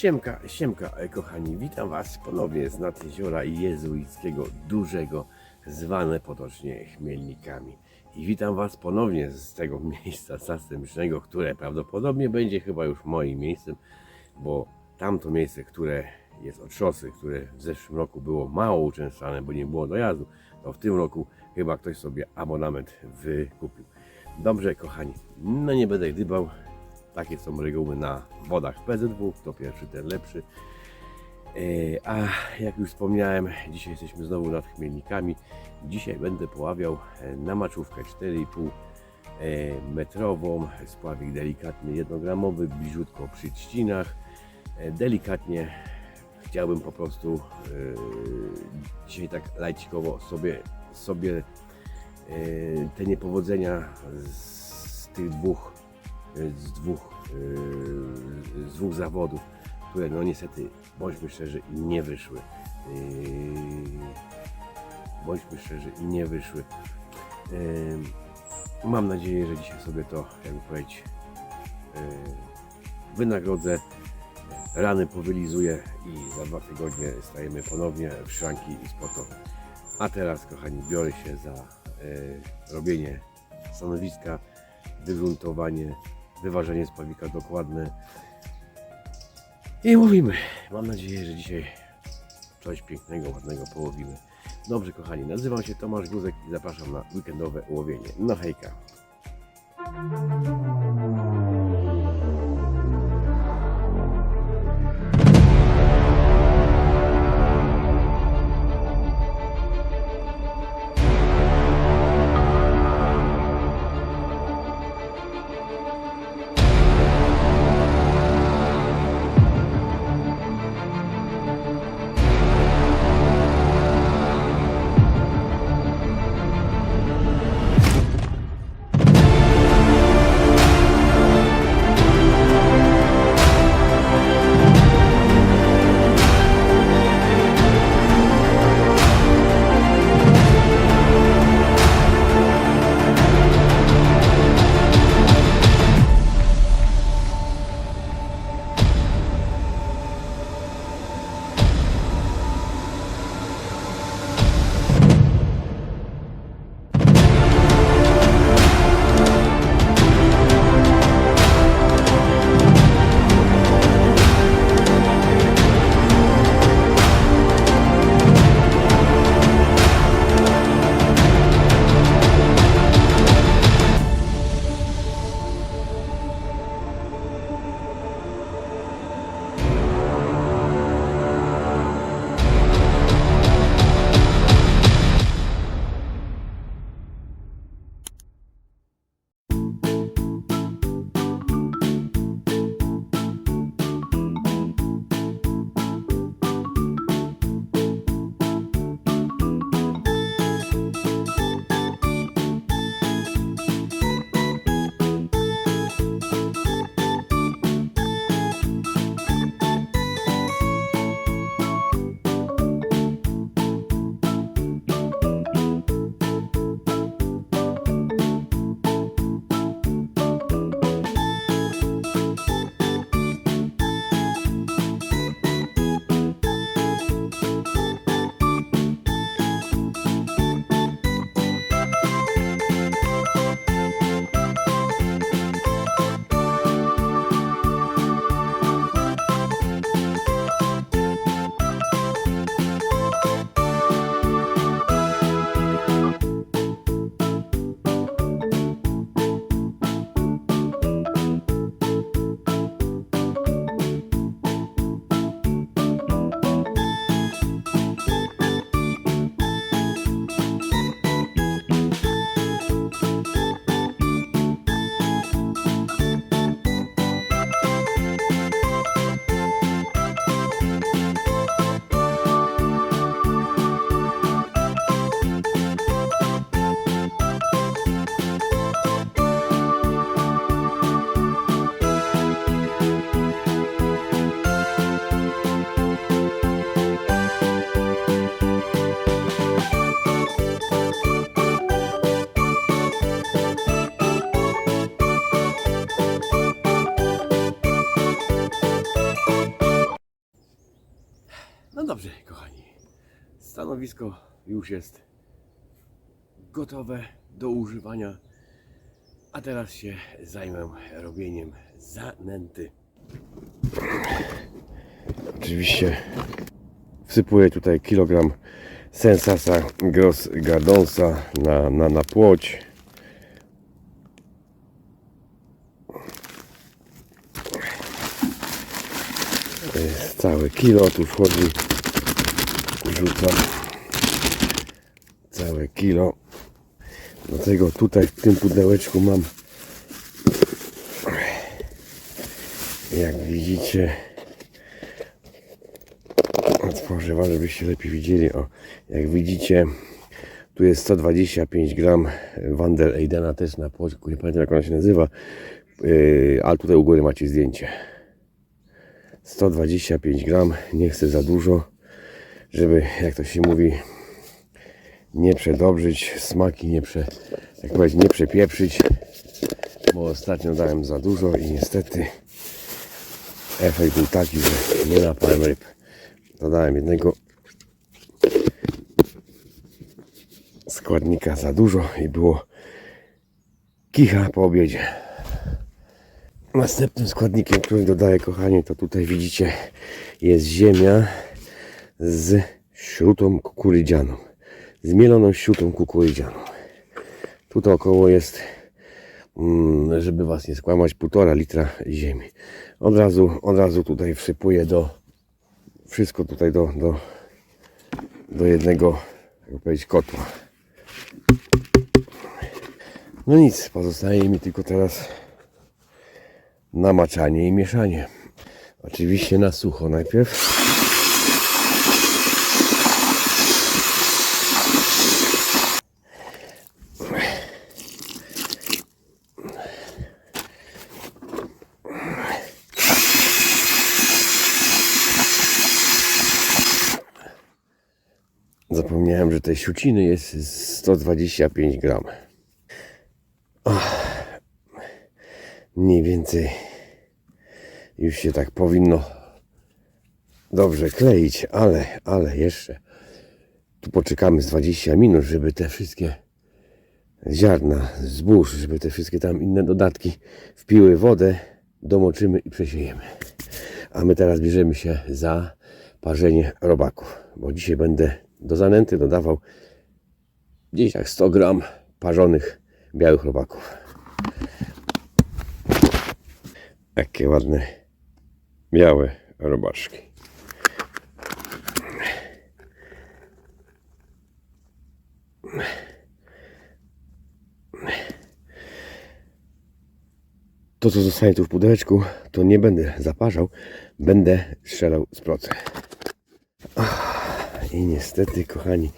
Siemka, siemka, e, kochani, witam Was ponownie z nad jeziora jezuickiego, dużego, zwane potocznie Chmielnikami. I witam Was ponownie z tego miejsca zastępczego, które prawdopodobnie będzie chyba już moim miejscem, bo tamto miejsce, które jest od szosy, które w zeszłym roku było mało uczęszczane, bo nie było dojazdu, to w tym roku chyba ktoś sobie abonament wykupił. Dobrze, kochani, no nie będę gdybał, takie są reguły na wodach PZW, kto pierwszy, ten lepszy. E, A jak już wspomniałem, dzisiaj jesteśmy znowu nad Chmielnikami. Dzisiaj będę poławiał e, na maczówkę 4,5 e, metrową, spławik delikatny, jednogramowy, bliżutko przy trzcinach. Delikatnie chciałbym po prostu dzisiaj tak lajcikowo sobie, sobie te niepowodzenia z tych dwóch z dwóch, yy, z dwóch zawodów, które no niestety, bądźmy szczerzy, nie wyszły. Yy, Bądźmy szczerzy, nie wyszły. Mam nadzieję, że dzisiaj sobie to, jakby powiedzieć, wynagrodzę, rany powylizuję i za dwa tygodnie stajemy ponownie w szranki sportowe. A teraz, kochani, biorę się za robienie stanowiska, wygruntowanie, wyważenie spawika dokładne. I mówimy. Mam nadzieję, że dzisiaj coś pięknego, ładnego połowimy. Dobrze, kochani, nazywam się Tomasz Guzek i zapraszam na weekendowe łowienie. No hejka. Stanowisko już jest gotowe do używania, a teraz się zajmę robieniem zanęty. Oczywiście wsypuję tutaj kilogram Sensasa Gros Gardonsa na, na, na płoć. Jest całe kilo, tu wchodzi, rzucam całe kilo. Dlatego tutaj w tym pudełeczku mam, jak widzicie, otworzę wam, żebyście lepiej widzieli. O, jak widzicie, tu jest 125 gram Wander Eidena też na płoczku, nie pamiętam jak ona się nazywa, yy, ale tutaj u góry macie zdjęcie. 125 gram, nie chcę za dużo, żeby, jak to się mówi, nie przedobrzyć, smaki nie, prze, jak powiedzieć, nie przepieprzyć, bo ostatnio dałem za dużo i niestety efekt był taki, że nie napałem ryb. Dodałem jednego składnika za dużo i było kicha po obiedzie. Następnym składnikiem, który dodaję, kochani, to tutaj widzicie, jest ziemia z śrutą kukurydzianą. Zmieloną śrutą kukurydzianą. Tutaj około jest, mm, żeby Was nie skłamać, półtora litra ziemi. Od razu, od razu tutaj wsypuję do, wszystko tutaj do, do, do jednego, jak powiedzieć, kotła. No nic, pozostaje mi tylko teraz namaczanie i mieszanie. Oczywiście na sucho najpierw. Zapomniałem, że tej siuciny jest 125 gram. Mniej więcej już się tak powinno dobrze kleić, ale, ale jeszcze tu poczekamy z 20 minut, żeby te wszystkie ziarna, zbóż, żeby te wszystkie tam inne dodatki wpiły wodę, domoczymy i przesiejemy. A my teraz bierzemy się za parzenie robaków, bo dzisiaj będę do zanęty dodawał gdzieś tak 100 gram parzonych białych robaków. Jakie ładne białe robaczki. To, co zostanie tu w pudełeczku, to nie będę zaparzał, będę strzelał z procy. I niestety, kochani,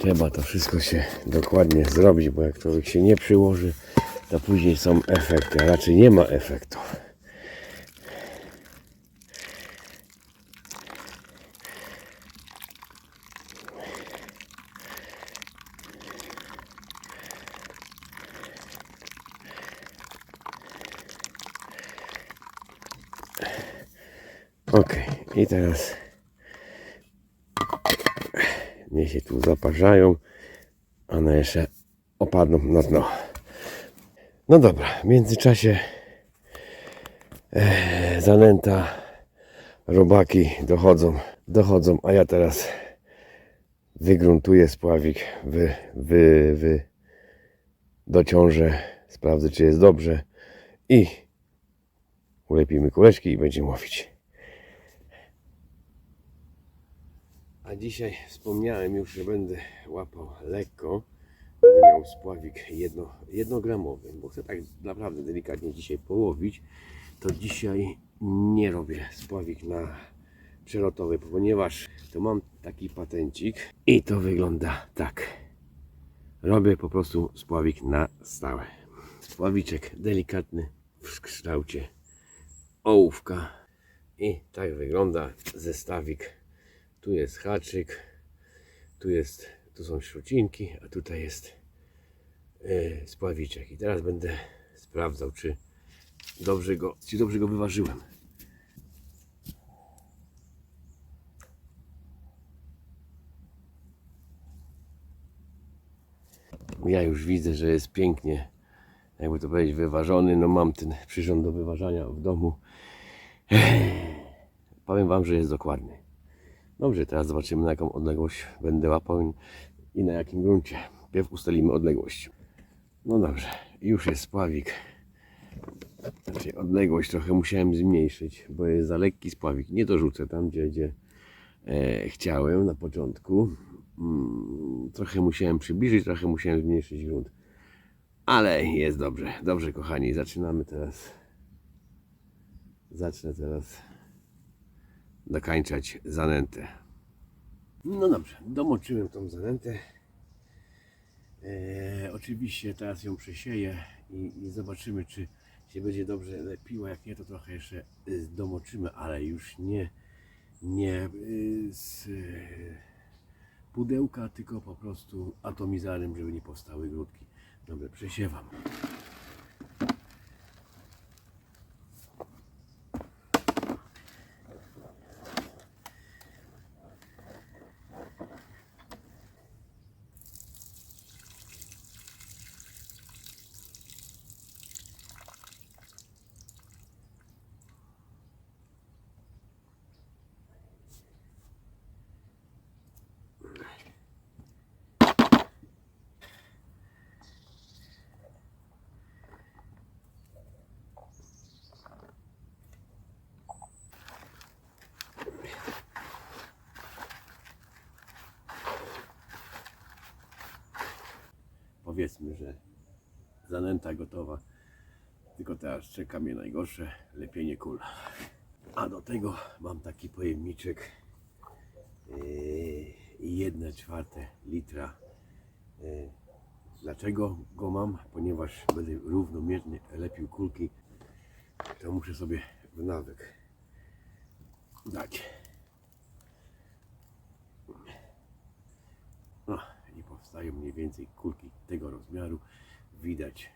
trzeba to wszystko się dokładnie zrobić, bo jak człowiek się nie przyłoży, to później są efekty, a raczej nie ma efektu. Ok, i teraz niech się tu zaparzają, a one jeszcze opadną na dno. No dobra, w międzyczasie e, zanęta, robaki dochodzą, dochodzą, a ja teraz wygruntuję spławik, wy, wy, wy dociążę, sprawdzę czy jest dobrze i ulepimy kuleczki i będziemy łowić. A dzisiaj wspomniałem już, że będę łapał lekko. Będę miał spławik jedno, jednogramowy, bo chcę tak naprawdę delikatnie dzisiaj połowić. To dzisiaj nie robię spławik na przelotowy, ponieważ to mam taki patencik i to wygląda tak. Robię po prostu spławik na stałe. Spławiczek delikatny w kształcie ołówka i tak wygląda zestawik tu jest haczyk, tu, jest, tu są śrucinki, a tutaj jest e, spławiczek. I teraz będę sprawdzał, czy dobrze go, czy dobrze go wyważyłem. Ja już widzę, że jest pięknie, jakby to powiedzieć, wyważony. No mam ten przyrząd do wyważania w domu. Powiem Wam, że jest dokładny. Dobrze, teraz zobaczymy na jaką odległość będę łapał i na jakim gruncie. Pierw ustalimy odległość. No dobrze, już jest spławik. Znaczy odległość trochę musiałem zmniejszyć, bo jest za lekki spławik. Nie dorzucę tam, gdzie, gdzie e, chciałem na początku. Mm, trochę musiałem przybliżyć, trochę musiałem zmniejszyć grunt. Ale jest dobrze. Dobrze, kochani, zaczynamy teraz. Zacznę teraz dokańczać zanętę. No dobrze, domoczyłem tą zanętę. E, oczywiście teraz ją przesieję i, i zobaczymy, czy się będzie dobrze lepiła. Jak nie, to trochę jeszcze y, domoczymy, ale już nie, nie y, z y, pudełka, tylko po prostu atomizarem, żeby nie powstały grudki. Dobra, przesiewam. Powiedzmy, że zanęta gotowa. Tylko teraz czeka mnie najgorsze lepienie kul. A do tego mam taki pojemniczek yy, i czwarte litra. Yy, Dlaczego go mam? Ponieważ będę równomiernie lepił kulki, to muszę sobie w nawyk dać. No i mniej więcej kulki tego rozmiaru. Widać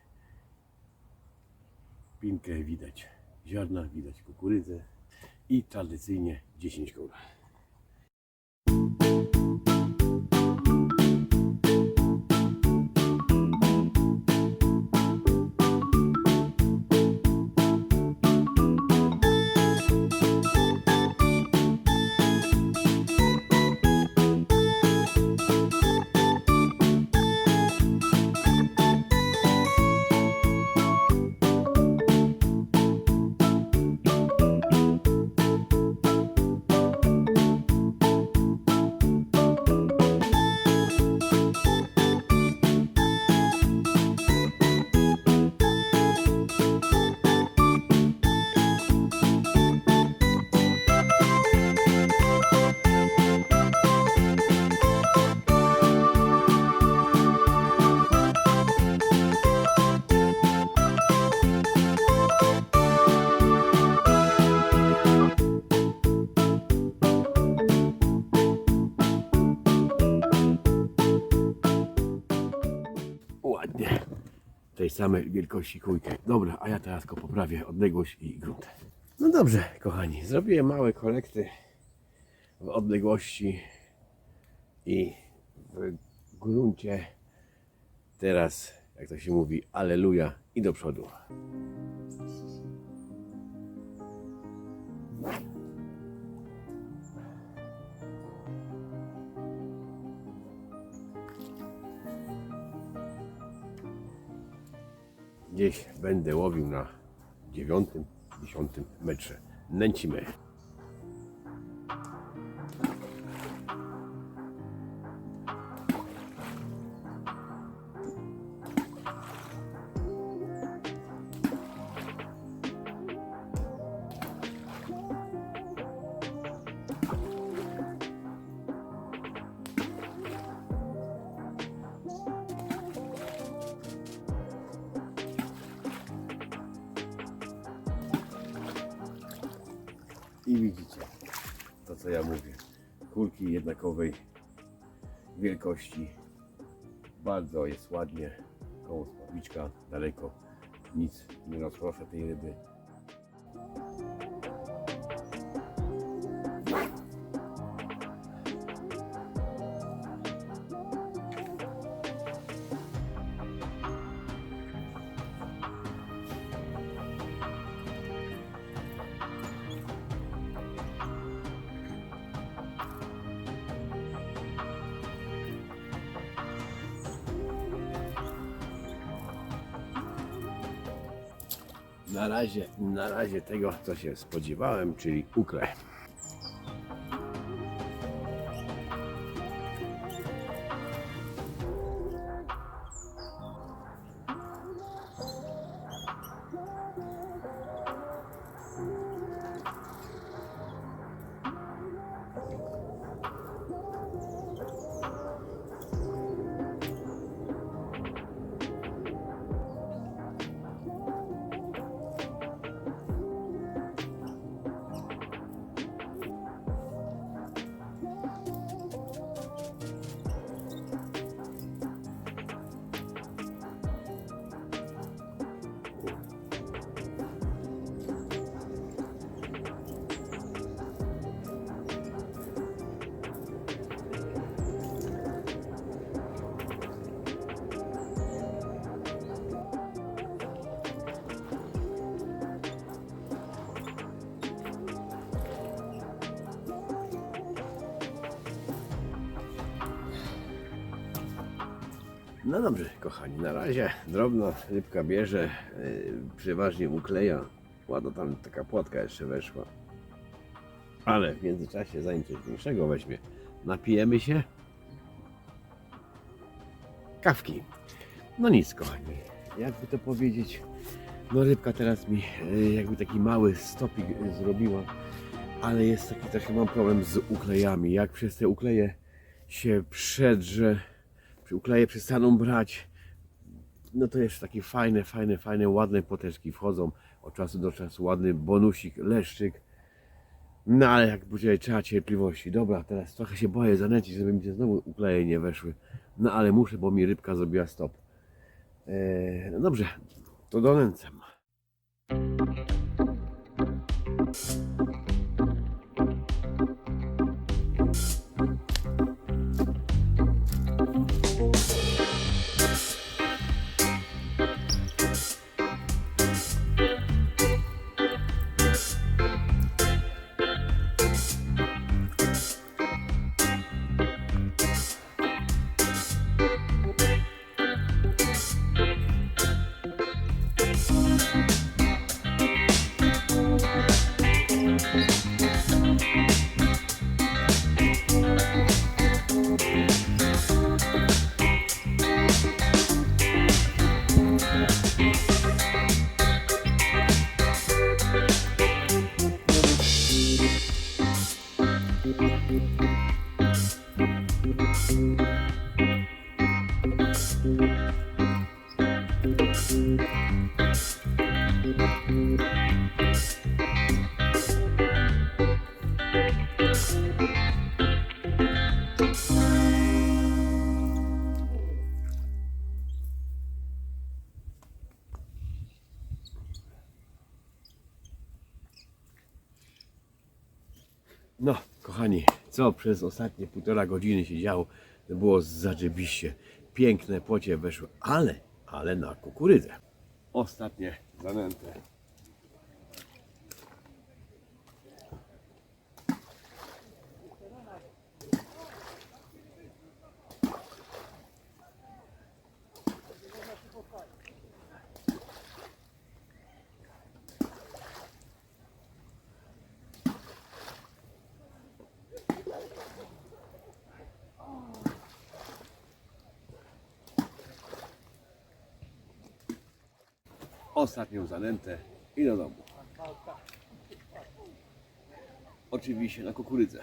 pinkę, widać ziarna, widać kukurydzę i tradycyjnie 10 kul. Samej wielkości kujkę. Dobra, a ja teraz go poprawię odległość i grunt. No dobrze, kochani. Zrobiłem małe kolekty w odległości i w gruncie. Teraz, jak to się mówi, aleluja i do przodu. Gdzieś będę łowił na dziewiątym, dziesiątym metrze. Nęcimy. Widzicie to, co ja mówię. Kulki jednakowej wielkości. Bardzo jest ładnie. Koło spławiczka, daleko. Nic nie rozproszę tej ryby. Na razie, na razie tego, co się spodziewałem, czyli ukle. No dobrze, kochani, na razie drobna rybka bierze, yy, przeważnie ukleja. Ładno tam taka płatka jeszcze weszła. Ale w międzyczasie, zanim coś większego weźmie, napijemy się kawki. No nic, kochani, jakby to powiedzieć, no rybka teraz mi yy, jakby taki mały stopik yy, zrobiła, ale jest taki trochę mam problem z uklejami. Jak przez te ukleje się przedrze, ukleje przestaną brać, no to jeszcze takie fajne, fajne, fajne, ładne poteczki wchodzą. Od czasu do czasu ładny bonusik, leszczyk. No ale jak będzie trzeba cierpliwości. Dobra, teraz trochę się boję zanęcić, żeby mi się znowu ukleje nie weszły. No ale muszę, bo mi rybka zrobiła stop. Eee, no dobrze, to donęcam. No, kochani, co przez ostatnie półtora godziny się działo, to było zadrzebiście. Piękne pocie weszły, ale, ale na kukurydzę. Ostatnie zanęte. ostatnią zanętę i do domu. Oczywiście na kukurydzę.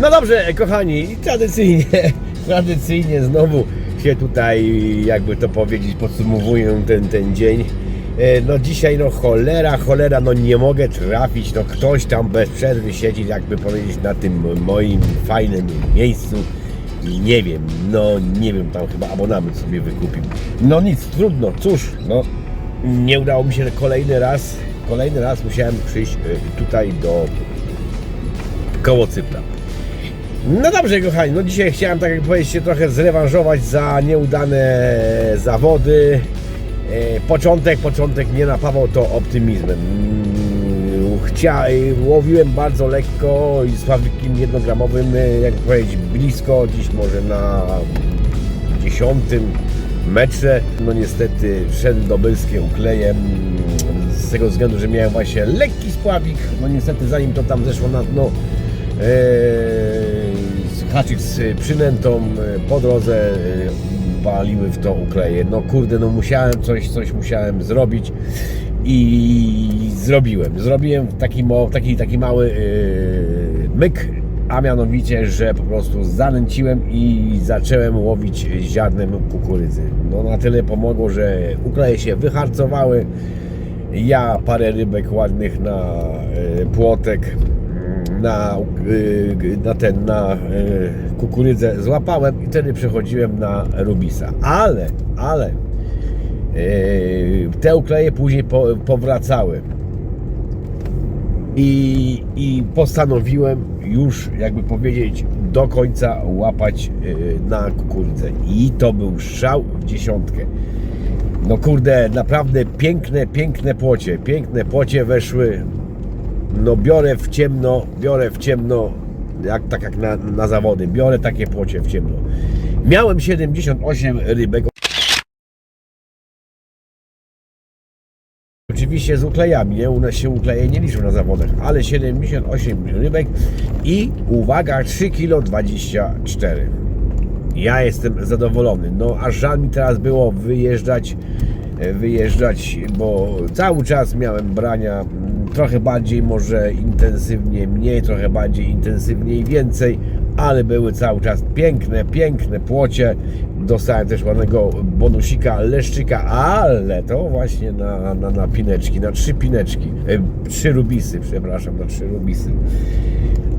No dobrze, kochani, tradycyjnie, tradycyjnie znowu się tutaj, jakby to powiedzieć, podsumowuję ten, ten dzień. E, No dzisiaj, no cholera, cholera, no nie mogę trafić, no ktoś tam bez przerwy siedzi, jakby powiedzieć, na tym moim fajnym miejscu i nie wiem, no nie wiem, tam chyba abonament sobie wykupił. No nic, trudno, cóż, no nie udało mi się kolejny raz, kolejny raz musiałem przyjść e, tutaj do koło Cypra. No dobrze, kochani, no dzisiaj chciałem, tak jak powiedzieć, się trochę zrewanżować za nieudane zawody. E, Początek, początek nie napawał to optymizmem. Mm, Chcia, łowiłem bardzo lekko i z fabrykiem jednogramowym, e, jak powiedzieć, blisko, dziś może na dziesiątym metrze. No niestety wszedł do bylskie uklejem z tego względu, że miałem właśnie lekki spławik. No niestety zanim to tam zeszło na dno, haczyk z przynętą e, po drodze e, waliły w to ukleje. No kurde, no musiałem coś, coś musiałem zrobić i zrobiłem. Zrobiłem taki, taki, taki mały e, myk, a mianowicie, że po prostu zanęciłem i zacząłem łowić ziarnem kukurydzy. No na tyle pomogło, że ukleje się wyharcowały. Ja parę rybek ładnych na e, płotek, na, e, na ten, na e, kukurydzę złapałem i wtedy przechodziłem na rubisa. Ale, ale e, te ukleje później po, powracały. I, I postanowiłem już, jakby powiedzieć, do końca łapać e, na kukurydzę. I to był strzał w dziesiątkę. No kurde, naprawdę piękne, piękne płocie, piękne płocie weszły. No biorę w ciemno, biorę w ciemno, jak, tak jak na, na zawody, biorę takie płocie w ciemno. Miałem 78 rybek. Oczywiście z uklejami, nie? U nas się ukleje nie liczą na zawodach, ale 78 rybek i uwaga, 3 kg 24. Ja jestem zadowolony. No aż żal mi teraz było wyjeżdżać, wyjeżdżać, bo cały czas miałem brania trochę bardziej, może intensywnie mniej, trochę bardziej intensywniej więcej, ale były cały czas piękne, piękne płocie. Dostałem też ładnego bonusika, leszczyka, ale to właśnie na, na, na pineczki, na trzy pineczki, e, trzy rubisy, przepraszam, na trzy rubisy.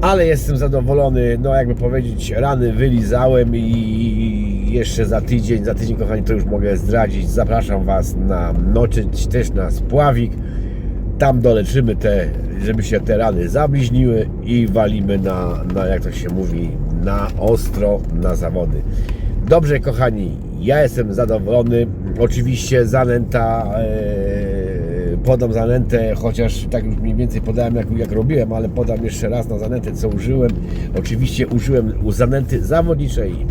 Ale jestem zadowolony, no jakby powiedzieć, rany wylizałem i jeszcze za tydzień, za tydzień kochani to już mogę zdradzić, zapraszam Was na noczyć też na spławik, tam doleczymy te, żeby się te rany zabliźniły i walimy na, na jak to się mówi, na ostro, na zawody. Dobrze kochani, ja jestem zadowolony, oczywiście zanęta e, podam zanętę, chociaż tak już mniej więcej podałem jak, jak robiłem, ale podam jeszcze raz na zanętę co użyłem. Oczywiście użyłem u zanęty zawodniczej,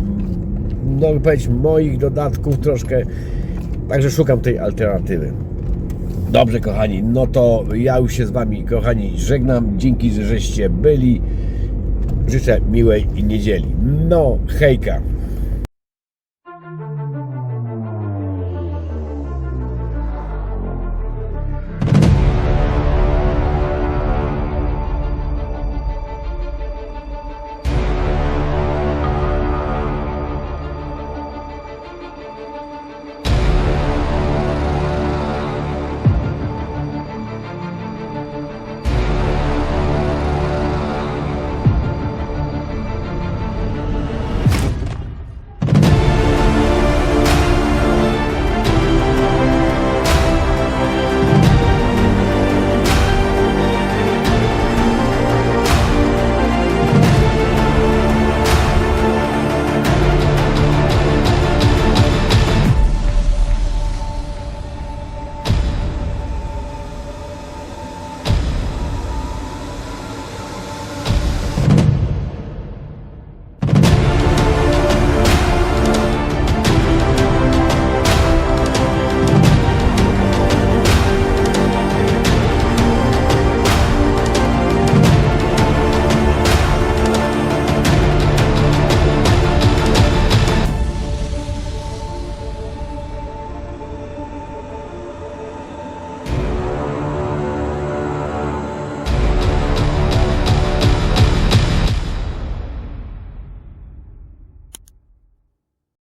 no by powiedzieć moich dodatków troszkę, także szukam tej alternatywy. Dobrze kochani, no to ja już się z Wami kochani żegnam, dzięki, że żeście byli. Życzę miłej niedzieli. No, hejka.